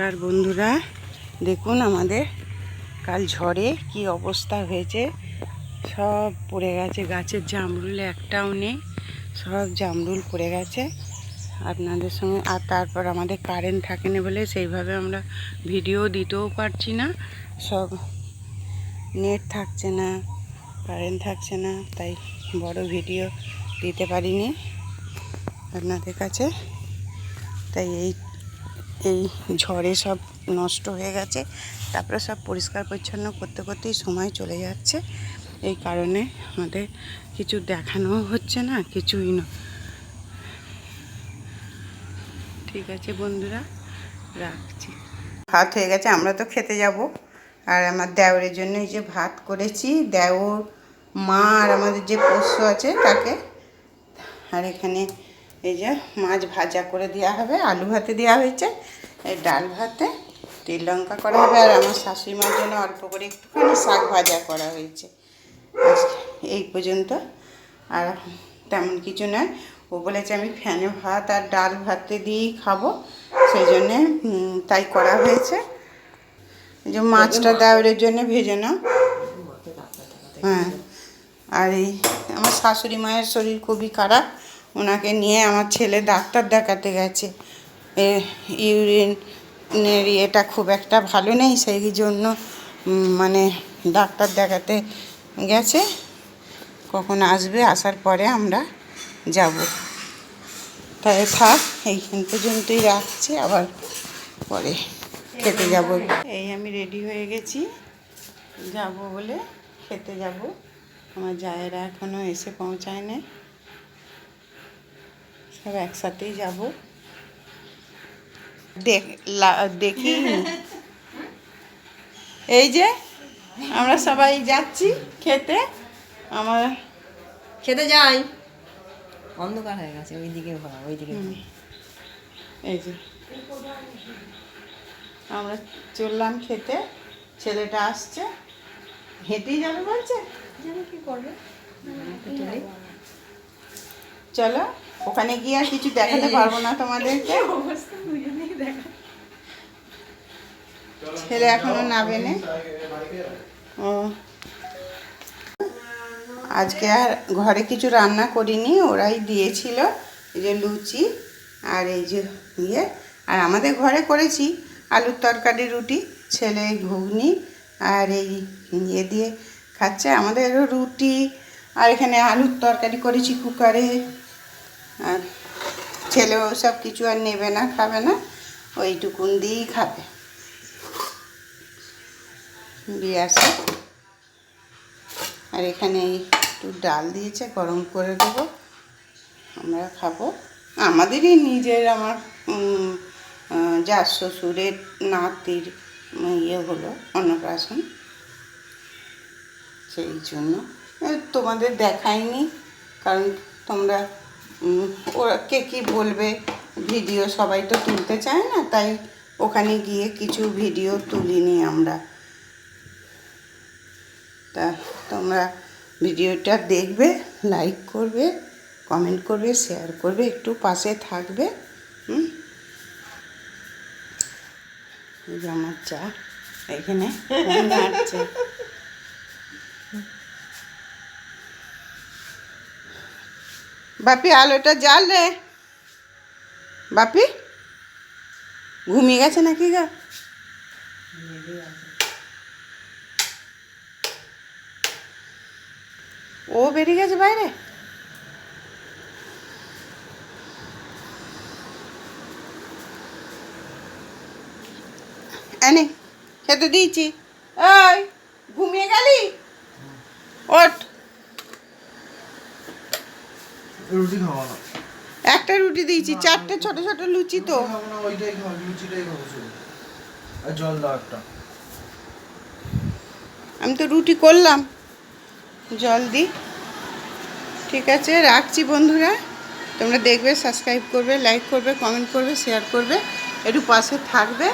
নমস্কার বন্ধুরা। দেখুন আমাদের কাল ঝড়ে কি অবস্থা হয়েছে। সব পড়ে গেছে, গাছের জামরুল একটাও নেই, সব জামরুল পড়ে গেছে। আপনাদের সঙ্গে, আর তারপর আমাদের কারেন্ট থাকে না বলে সেইভাবে আমরা ভিডিও দিতেও পারছি না। সব নেট থাকছে না, কারেন্ট থাকছে না, তাই বড় ভিডিও দিতে পারিনি আপনাদের কাছে। তাই এই এই ঝড়ে সব নষ্ট হয়ে গেছে, তারপরে সব পরিষ্কার পরিচ্ছন্ন করতে করতেই সময় চলে যাচ্ছে। এই কারণে আমাদের কিছু দেখানো হচ্ছে না, কিছুই না। ঠিক আছে বন্ধুরা, রাখছি। ভাত হয়ে গেছে, আমরা তো খেতে যাব। আর আমার দেওরের জন্য এই যে ভাত করেছি, দেওর মা আর আমাদের যে পোষ্য আছে তাকে, আর এখানে এই যে মাছ ভাজা করে দেওয়া হবে আলু ভাতে দেওয়া হয়েছে এই ডাল ভাতে তেল লঙ্কা করা হবে আর আমার শাশুড়ি মার জন্য অল্প করে একটুখানি শাক ভাজা করা হয়েছে। আজকে এই পর্যন্ত আর তেমন কিছু নয়। ও বলেছে আমি ফ্যানে ভাত আর ডাল ভাতে দিয়েই খাব সেই জন্যে তাই করা হয়েছে। এই যে মাছটা দেওয়ারের জন্য ভেজে নাও। হ্যাঁ আর এই আমার শাশুড়ি মায়ের শরীর খুবই খারাপ ওনাকে নিয়ে আমার ছেলে ডাক্তার দেখাতে গেছে। ইউরিনের ইয়েটা খুব একটা ভালো নেই, সেই জন্য মানে ডাক্তার দেখাতে গেছে। কখন আসবে, আসার পরে আমরা যাব। তাই থাক, এইখান পর্যন্তই রাখছি, আবার পরে খেতে যাব। এই আমি রেডি হয়ে গেছি, যাব বলে খেতে যাব। আমার জায়েরা এখনও এসে পৌঁছায় না সব একসাথেই যাব। দেখ লা- দেখি। এই যে আমরা সবাই যাচ্ছি খেতে। আমার খেতে যাই। অন্ধকার হয়ে গেছে ওইদিকে ঘোরা ওইদিকে। এই যে আমরা চললাম খেতে। ছেলেটা আসছে। হেঁটেই যাবে বলছে? জানি কি করবে। চলে, ওখানে গিয়ে আর কিছু দেখাতে পারব না তোমাদেরকে। ছেলে এখনও নাবে নে ও। আজকে আর ঘরে কিছু রান্না করিনি, ওরাই দিয়েছিল, এই যে লুচি আর এই যে ইয়ে। আর আমাদের ঘরে করেছি আলুর তরকারি, রুটি, ছেলে, ঘুগনি আর এই ইয়ে দিয়ে খাচ্ছে। আমাদের রুটি আর এখানে আলুর তরকারি করেছি কুকারে। আর ছেলেও সব কিছু আর নেবে না, খাবে না, ওইটুকুন দিয়েই খাবে। দিয়ে আসে। আর এখানে একটু ডাল দিয়েছে, গরম করে দেবো। আমরা খাব। আমাদেরই নিজের আমার যা শ্বশুরের নাতির ইয়ে হলো অন্নপ্রাশন। সেই জন্য। তোমাদের দেখাইনি, কারণ তোমরা ওরা কে কী বলবে? ভিডিও সবাই তো তুলতে চায় না, তাই ওখানে গিয়ে কিছু ভিডিও তুলিনি আমরা। তা তোমরা ভিডিওটা দেখবে লাইক করবে কমেন্ট করবে শেয়ার করবে, একটু পাশে থাকবে, হুম? আমার চা, এখানে বাপি, আলোটা জ্বাল রে। বাপি, ঘুমিয়ে গেছে নাকি গা? ও বেরিয়ে গেছে বাইরে? খেতে দিয়েছি। ওই ঘুমিয়ে গেলি? ওঠ। রুটি খাওয়া না। একটা রুটি দিয়েছি চারটে ছোট ছোট লুচি তো। খাব না ওইটাই খাব লুচিটাই খাব আর জল দাও একটা। আমি তো রুটি করলাম। জল দিই ঠিক আছে রাখছি বন্ধুরা। তোমরা দেখবে সাবস্ক্রাইব করবে লাইক করবে কমেন্ট করবে শেয়ার করবে। একটু পাশে থাকবে।